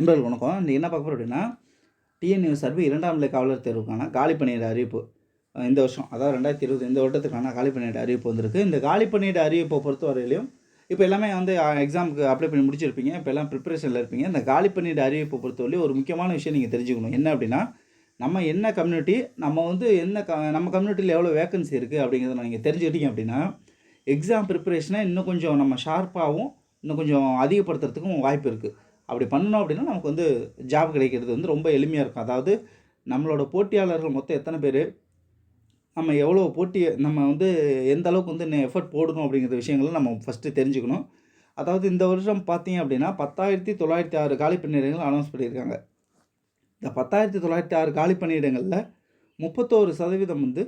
நண்பர்கள் வணக்கம். இந்த என்ன பார்க்க போகிறோம் அப்படின்னா டிஎன்யூ சர்வே இரண்டாம் நிலை காவலர் தேர்வுக்கான காலி பணியிட அறிவிப்பு. இந்த வருஷம் அதாவது ரெண்டாயிரத்தி இருபது இந்த வருடத்துக்கான காலி பணியிட அறிவிப்பு வந்திருக்கு. இந்த காலி பணியிட அறிவிப்பை பொறுத்த வரையிலையும் இப்போ எல்லாமே வந்து எக்ஸாமுக்கு அப்ளை பண்ணி முடிச்சிருப்பீங்க. இப்போ எல்லாம் ப்ரிப்பரேஷனில் இருப்பீங்க. இந்த காலி பணியிட அறிவிப்பை பொறுத்தவரையிலும் ஒரு முக்கியமான விஷயம் நீங்கள் தெரிஞ்சுக்கணும். என்ன அப்படின்னா நம்ம என்ன கம்யூனிட்டி நம்ம வந்து என்ன க நம்ம கம்யூனிட்டியில் எவ்வளோ வேக்கன்சி இருக்குது அப்படிங்கிறத நீங்கள் தெரிஞ்சுக்கிட்டீங்க அப்படின்னா எக்ஸாம் ப்ரிப்பரேஷனை இன்னும் கொஞ்சம் நம்ம ஷார்ப்பாகவும் இன்னும் கொஞ்சம் அதிகப்படுத்துறதுக்கும் வாய்ப்பு இருக்குது அப்படி பண்ணோம் அப்படின்னா நமக்கு வந்து ஜாப் கிடைக்கிறது வந்து ரொம்ப எளிமையாக இருக்கும். அதாவது நம்மளோட போட்டியாளர்கள் மொத்தம் எத்தனை பேர்? நம்ம எவ்வளோ போட்டி நம்ம வந்து எந்த அளவுக்கு வந்து எஃபர்ட் போடணும் அப்படிங்கிற விஷயங்களை நம்ம ஃபஸ்ட்டு தெரிஞ்சுக்கணும். அதாவது இந்த வருஷம் பார்த்தீங்க அப்படின்னா பத்தாயிரத்தி தொள்ளாயிரத்தி ஆறு காலி பணியிடங்கள் அனௌன்ஸ் பண்ணியிருக்காங்க. இந்த பத்தாயிரத்தி தொள்ளாயிரத்தி ஆறு காலி பணியிடங்களில் முப்பத்தோரு சதவீதம் வந்து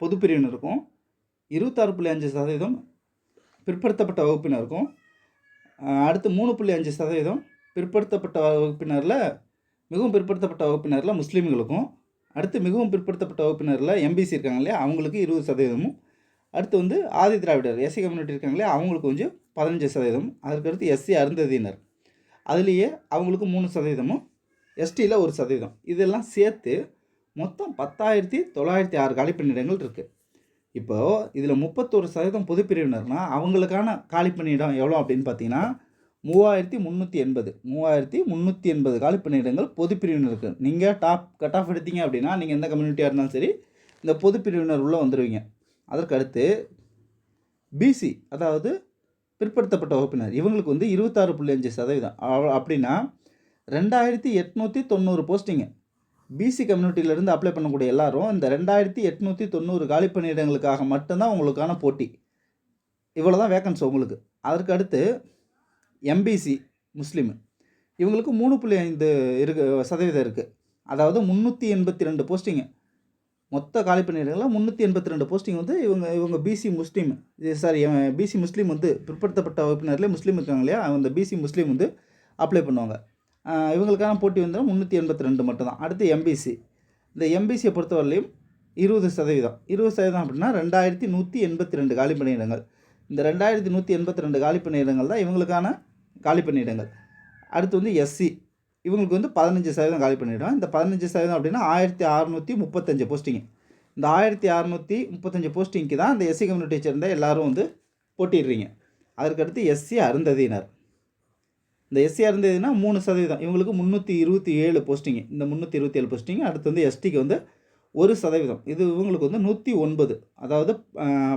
பொதுப்பிரிவினருக்கும் இருபத்தாறு புள்ளி அஞ்சு சதவீதம் பிற்படுத்தப்பட்ட வகுப்பினருக்கும் அடுத்து மூணு புள்ளி அஞ்சு சதவீதம் பிற்படுத்தப்பட்ட வகுப்பினரில் மிகவும் பிற்படுத்தப்பட்ட வகுப்பினரில் முஸ்லீம்களுக்கும் அடுத்து மிகவும் பிற்படுத்தப்பட்ட வகுப்பினரில் எம்பிசி இருக்காங்க இல்லையா அவங்களுக்கு இருபது சதவீதமும். அடுத்து வந்து ஆதி திராவிடர் எஸ்சி கம்யூனிட்டி இருக்காங்க இல்லையா அவங்களுக்கு கொஞ்சம் பதினஞ்சு சதவீதம். அதற்கடுத்து எஸ்சி அருந்ததியினர். அதுலேயே அவங்களுக்கு மூணு சதவீதமும் எஸ்டியில் ஒரு சதவீதம். இதெல்லாம் சேர்த்து மொத்தம் பத்தாயிரத்தி தொள்ளாயிரத்தி ஆறு காலிப்பணியிடங்கள் இருக்குது இப்போது இதில் முப்பத்தொரு சதவீதம் பொதுப்பிரிவினர்னால் அவங்களுக்கான காலி பணியிடம் எவ்வளோ அப்படின்னு பார்த்தீங்கன்னா மூவாயிரத்தி முந்நூற்றி எண்பது. மூவாயிரத்தி முந்நூற்றி எண்பது காலி பணியிடங்கள் பொதுப்பிரிவினருக்கு. நீங்கள் டாப் கட் ஆஃப் எடுத்தீங்க அப்படின்னா நீங்கள் எந்த கம்யூனிட்டியாக இருந்தாலும் சரி இந்த பொதுப்பிரிவினர் உள்ளே வந்துடுவீங்க அதற்கடுத்து பிசி அதாவது பிற்படுத்தப்பட்ட வகுப்பினர். இவங்களுக்கு வந்து இருபத்தாறு புள்ளி அஞ்சு சதவீதம். அப்படின்னா ரெண்டாயிரத்தி எட்நூற்றி தொண்ணூறு போஸ்டிங்கு பிசி கம்யூனிட்டியிலேருந்து அப்ளை பண்ணக்கூடிய எல்லாரும் இந்த ரெண்டாயிரத்தி எட்நூற்றி தொண்ணூறு காலி பணியிடங்களுக்காக மட்டும்தான் உங்களுக்கான போட்டி. இவ்வளோ தான் வேக்கன்சி உங்களுக்கு அதற்கு அடுத்து எம்பிசி முஸ்லீம். இவங்களுக்கு மூணு புள்ளி ஐந்து இருக்கு சதவீதம் இருக்குது அதாவது முந்நூற்றி எண்பத்தி ரெண்டு போஸ்டிங்கு மொத்த காலி பணியிடங்களில் முந்நூற்றி எண்பத்தி ரெண்டு போஸ்டிங் வந்து இவங்க இவங்க பிசி முஸ்லீம். இது சாரி பிசி முஸ்லீம் வந்து பிற்படுத்தப்பட்ட வகுப்பினர்லேயே முஸ்லீம் இருக்காங்க இல்லையா? அந்த பிசி முஸ்லீம் வந்து அப்ளை பண்ணுவாங்க. இவங்களுக்கான போட்டி வந்து முந்நூற்றி எண்பத்தி ரெண்டு மட்டும்தான். அடுத்து எம்பிசி இந்த எம்பிசியை பொறுத்தவரையிலையும் இருபது சதவீதம். இருபது சதவீதம் அப்படின்னா ரெண்டாயிரத்தி நூற்றி எண்பத்தி ரெண்டு காலி பணியிடங்கள். இந்த ரெண்டாயிரத்தி நூற்றி எண்பத்தி ரெண்டு காலி பணியிடங்கள் தான் இவங்களுக்கான காலி பணியிடங்கள். அடுத்து வந்து எஸ்சி இவங்களுக்கு வந்து பதினஞ்சு சதவீதம் காலி பண்ணிவிடும் இந்த பதினஞ்சு சதவீதம் அப்படின்னா ஆயிரத்தி அறநூற்றி முப்பத்தஞ்சு போஸ்டிங். இந்த ஆயிரத்தி அறநூற்றி முப்பத்தஞ்சு போஸ்டிங்க்கு தான் இந்த எஸ்சி கம்யூனிட்டியை சேர்ந்த எல்லாரும் வந்து போட்டிடுறீங்க அதற்கடுத்து எஸ்சி அருந்ததியினர். இந்த எஸ்சியாக இருந்ததுன்னா மூணு சதவீதம். இவங்களுக்கு முந்நூற்றி இருபத்தி ஏழு போஸ்டிங் இந்த முந்நூற்றி இருபத்தி ஏழு போஸ்டிங் அடுத்து வந்து எஸ்டிக்கு வந்து ஒரு சதவீதம். இது இவங்களுக்கு வந்து நூற்றி ஒன்பது. அதாவது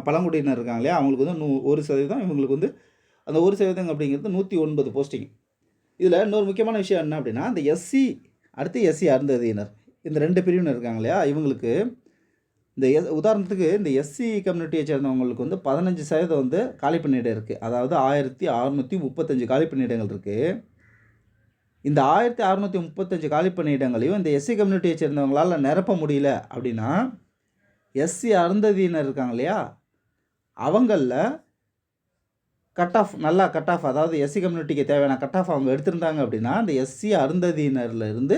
பழங்குடியினர் இருக்காங்க இல்லையா? அவங்களுக்கு வந்து நூ ஒரு சதவீதம். இவங்களுக்கு வந்து அந்த ஒரு சதவீதம் அப்படிங்கிறது நூற்றி ஒன்பது போஸ்டிங் இதில் இன்னொரு முக்கியமான விஷயம் என்ன அப்படின்னா இந்த எஸ்சி அடுத்து எஸ்சி அருந்ததியினர். இந்த ரெண்டு பிரிவினர் இருக்காங்க இல்லையா? இவங்களுக்கு இந்த எஸ் உதாரணத்துக்கு இந்த எஸ்சி கம்யூனிட்டியை சேர்ந்தவங்களுக்கு வந்து பதினஞ்சு சதவீதம் வந்து காலி பணியிடம் இருக்குது அதாவது ஆயிரத்தி அறநூற்றி முப்பத்தஞ்சு காலி பணியிடங்கள் இருக்குது இந்த ஆயிரத்தி அறநூற்றி முப்பத்தஞ்சு காலி பணியிடங்களையும் இந்த எஸ்சி கம்யூனிட்டியை சேர்ந்தவங்களால் நிரப்ப முடியல அப்படின்னா எஸ்சி அருந்ததியினர் இருக்காங்க இல்லையா? அவங்களில் கட் ஆஃப் நல்லா கட் ஆஃப் அதாவது எஸ்சி கம்யூனிட்டிக்கு தேவையான கட் ஆஃப் அவங்க எடுத்திருந்தாங்க அப்படின்னா அந்த எஸ்சி அருந்ததியினரில் இருந்து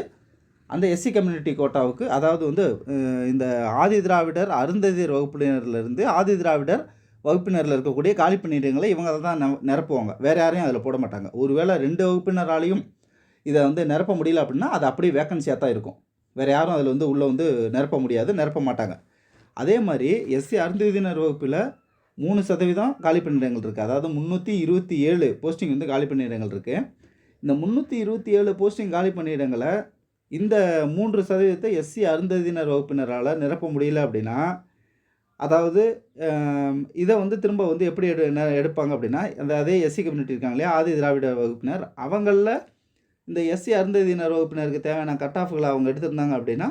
அந்த எஸ்சி கம்யூனிட்டி கோட்டாவுக்கு அதாவது வந்து இந்த ஆதி திராவிடர் அருந்ததியர் வகுப்பினர்லேருந்து ஆதி திராவிடர் வகுப்பினரில் இருக்கக்கூடிய காலி பணியிடங்களை இவங்க அதை தான் நிரப்புவாங்க. வேறு யாரையும் அதில் போட மாட்டாங்க. ஒருவேளை ரெண்டு வகுப்பினராலையும் இதை வந்து நிரப்ப முடியல அப்படின்னா அது அப்படியே வேக்கன்சியாக தான் இருக்கும். வேறு யாரும் அதில் வந்து உள்ளே வந்து நிரப்ப முடியாது நிரப்ப மாட்டாங்க. அதே மாதிரி எஸ்சி அருந்ததியினர் வகுப்பில் மூணு சதவீதம் காலி பணியிடங்கள் இருக்குது அதாவது முந்நூற்றி இருபத்தி ஏழு போஸ்டிங் வந்து காலி பணியிடங்கள் இருக்குது இந்த முந்நூற்றி இருபத்தி ஏழு போஸ்டிங் காலி பணியிடங்களை இந்த மூன்று சதவீதத்தை எஸ்சி அருந்ததியினர் வகுப்பினரால் நிரப்ப முடியல அப்படின்னா அதாவது இதை வந்து திரும்ப வந்து எப்படி எடு ந- எடுப்பாங்க அப்படின்னா அந்த அதே எஸ்சி கம்யூனிட்டி இருக்காங்க இல்லையா ஆதி திராவிட வகுப்பினர் அவங்களில் இந்த எஸ்சி அருந்ததியினர் வகுப்பினருக்கு தேவையான கட் ஆஃப்களை அவங்க எடுத்திருந்தாங்க அப்படின்னா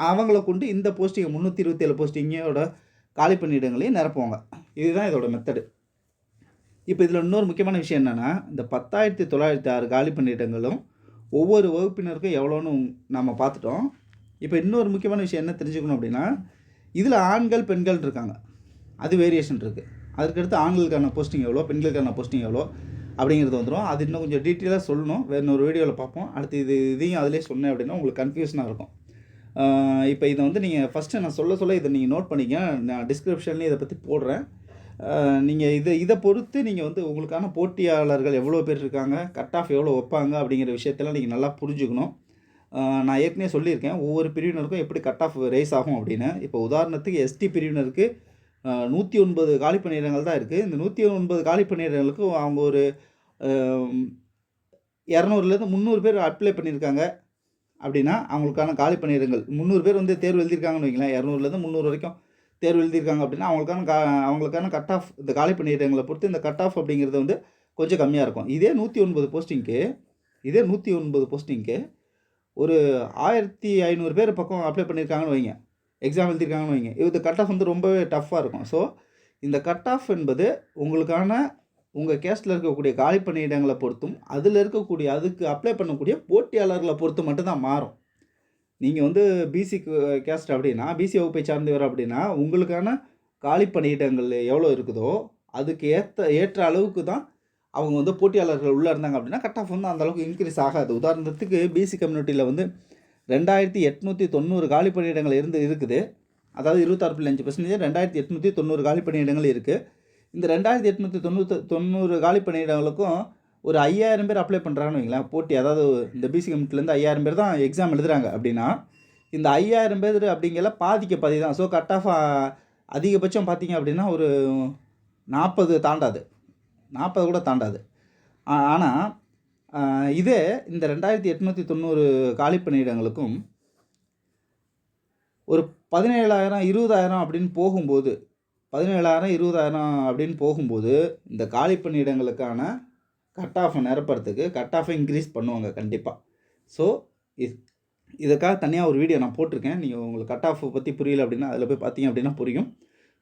அவங்கள கொண்டு இந்த போஸ்டிங்கை முந்நூற்றி இருபத்தி ஏழு போஸ்டிங்கோட காலி பணியிடங்களையும் நிரப்புவாங்க. இதுதான் இதோட மெத்தடு இப்போ இதில் இன்னொரு முக்கியமான விஷயம் என்னென்னா இந்த பத்தாயிரத்தி தொள்ளாயிரத்தி ஆறு காலி பணியிடங்களும் ஒவ்வொரு வகுப்பினருக்கும் எவ்வளோன்னு நம்ம பார்த்துட்டோம். இப்போ இன்னொரு முக்கியமான விஷயம் என்ன தெரிஞ்சுக்கணும் அப்படின்னா இதில் ஆண்கள் பெண்கள் இருக்காங்க. அது வேரியேஷன் இருக்குது அதுக்கடுத்து ஆண்களுக்கான போஸ்டிங் எவ்வளோ பெண்களுக்கான போஸ்டிங் எவ்வளோ அப்படிங்கிறது வந்துடும் அது இன்னும் கொஞ்சம் டீட்டெயிலாக சொல்லணும். வேறு ஒரு வீடியோவில் பார்ப்போம். அடுத்து இது இதையும் அதிலே சொன்னேன் அப்படின்னா உங்களுக்கு கன்ஃபியூஷனாக இருக்கும். இப்போ இதை வந்து நீங்கள் ஃபஸ்ட்டு நான் சொல்ல சொல்ல இதை நீங்கள் நோட் பண்ணிக்க நான் டிஸ்கிரிப்ஷன்லேயும் இதை பற்றி போடுறேன். நீங்கள் இதை இதை பொறுத்து நீங்கள் வந்து உங்களுக்கான போட்டியாளர்கள் எவ்வளோ பேர் இருக்காங்க கட் ஆஃப் எவ்வளோ வைப்பாங்க அப்படிங்கிற விஷயத்தெல்லாம் நீங்கள் நல்லா புரிஞ்சுக்கணும். நான் ஏற்கனவே சொல்லியிருக்கேன் ஒவ்வொரு பிரிவினருக்கும் எப்படி கட் ஆஃப் ரைஸ் ஆகும் அப்படின்னு. இப்போ உதாரணத்துக்கு எஸ்டி பிரிவினருக்கு நூற்றி ஒன்பது காலி பணியிடங்கள் தான் இருக்குது இந்த நூற்றி ஒன்பது காலி பணியிடங்களுக்கு அவங்க ஒரு இரநூறுலேருந்து முந்நூறு பேர் அப்ளை பண்ணியிருக்காங்க அப்படின்னா அவங்களுக்கான காலி பணியிடங்கள் முந்நூறு பேர் வந்து தேர்வு எழுதியிருக்காங்கன்னு வைங்களேன் இரநூறுலேருந்து முந்நூறு வரைக்கும். தேர்வு எழுதியிருக்காங்க அப்படின்னா அவங்களுக்கான கா அவங்களுக்கான கட் ஆஃப் இந்த காலி பணியிடங்களை பொறுத்து இந்த கட் ஆஃப் அப்படிங்கிறது வந்து கொஞ்சம் கம்மியாக இருக்கும். இதே நூற்றி ஒன்பது போஸ்டிங்க்கு இதே நூற்றி ஒன்பது போஸ்டிங்க்கு ஒரு ஆயிரத்தி ஐநூறு பேர் பக்கம் அப்ளை பண்ணியிருக்காங்கன்னு வைங்க. எக்ஸாம் எழுதியிருக்காங்கன்னு வைங்க. இது கட் ஆஃப் வந்து ரொம்பவே டஃப்பாக இருக்கும். ஸோ இந்த கட் ஆஃப் என்பது உங்களுக்கான உங்கள் கேஸ்டில் இருக்கக்கூடிய காலி பணியிடங்களை பொறுத்தும் அதில் இருக்கக்கூடிய அதுக்கு அப்ளை பண்ணக்கூடிய போட்டியாளர்களை பொறுத்து மட்டும்தான் மாறும். நீங்கள் வந்து பிசி கேஸ்ட் அப்படின்னா பிசி வகுப்பை சார்ந்தவர் அப்படின்னா உங்களுக்கான காலி பணியிடங்கள் எவ்வளோ இருக்குதோ அதுக்கு ஏற்ற ஏற்ற அளவுக்கு தான் அவங்க வந்து போட்டியாளர்கள் உள்ளே இருந்தாங்க அப்படின்னா கட் ஆஃப் வந்து அந்தளவுக்கு இன்க்ரீஸ் ஆகாது. உதாரணத்துக்கு பிசி கம்யூனிட்டியில் வந்து ரெண்டாயிரத்தி எட்நூற்றி தொண்ணூறு காலி பணியிடங்கள் இருந்து இருக்குது. அதாவது இருபத்தாறு புள்ளி அஞ்சு பர்சன்டேஜ் ரெண்டாயிரத்தி எட்நூற்றி தொண்ணூறு காலி பணியிடங்கள் இருக்குது இந்த ரெண்டாயிரத்தி எட்நூற்றி தொண்ணூற்றி தொண்ணூறு காலி பணியிடங்களுக்கும் ஒரு ஐயாயிரம் பேர் அப்ளை பண்ணுறாங்கன்னு வைங்களேன் போட்டி அதாவது இந்த பிசி கமிட்டிலேருந்து ஐயாயிரம் பேர் தான் எக்ஸாம் எழுதுறாங்க அப்படின்னா இந்த ஐயாயிரம் பேர் அப்படிங்கிற பாதிக்க பாதி தான். ஸோ கட் ஆஃப் அதிகபட்சம் பார்த்தீங்க அப்படின்னா ஒரு நாற்பது தாண்டாது. நாற்பது கூட தாண்டாது. ஆனால் இதே இந்த ரெண்டாயிரத்தி எட்நூற்றி தொண்ணூறு காலி பணியிடங்களுக்கும் ஒரு பதினேழாயிரம் இருபதாயிரம் அப்படின்னு போகும்போது பதினேழாயிரம் இருபதாயிரம் அப்படின்னு போகும்போது இந்த காலி பணியிடங்களுக்கான கட் ஆஃபை நிரப்புறதுக்கு கட் ஆஃபை இன்க்ரீஸ் பண்ணுவாங்க கண்டிப்பாக ஸோ இது இதுக்காக தனியாக ஒரு வீடியோ நான் போட்டிருக்கேன். நீங்கள் உங்களுக்கு கட் ஆஃப் பற்றி புரியல அப்படின்னா அதில் போய் பார்த்தீங்க அப்படின்னா புரியும்.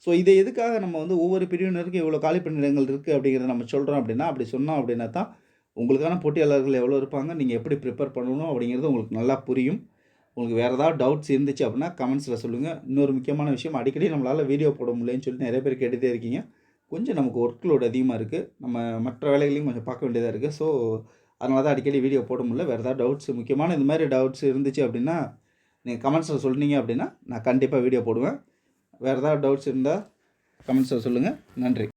ஸோ இதை எதுக்காக நம்ம வந்து ஒவ்வொரு பிரிவினருக்கும் இவ்வளோ காலி பணியிடங்கள் இருக்குது அப்படிங்கிறத நம்ம சொல்கிறோம் அப்படின்னா அப்படி சொன்னோம் அப்படின்னா தான் உங்களுக்கான போட்டியாளர்கள் எவ்வளோ இருப்பாங்க நீங்கள் எப்படி ப்ரிப்பேர் பண்ணணும் அப்படிங்கிறது உங்களுக்கு நல்லா புரியும். உங்களுக்கு வேறு ஏதாவது டவுட்ஸ் இருந்துச்சு அப்படின்னா கமெண்ட்ஸில் சொல்லுங்கள் இன்னொரு முக்கியமான விஷயம் அடிக்கடி நம்மளால் வீடியோ போட முடியலன்னு சொல்லி நிறைய பேர் கேட்டுகிட்டே இருக்கீங்க. கொஞ்சம் நமக்கு ஒர்க் லோடு அதிகமாக இருக்குது நம்ம மற்ற வேலைகளையும் கொஞ்சம் பார்க்க வேண்டியதாக இருக்குது ஸோ அதனால தான் அடிக்கடி வீடியோ போட முடியல. வேறு ஏதாவது டவுட்ஸ் முக்கியமான இந்த மாதிரி டவுட்ஸ் இருந்துச்சு அப்படின்னா நீங்கள் கமெண்ட்ஸில் சொன்னீங்க அப்படின்னா நான் கண்டிப்பாக வீடியோ போடுவேன். வேறு ஏதாவது டவுட்ஸ் இருந்தால் கமெண்ட்ஸில் சொல்லுங்கள் நன்றி.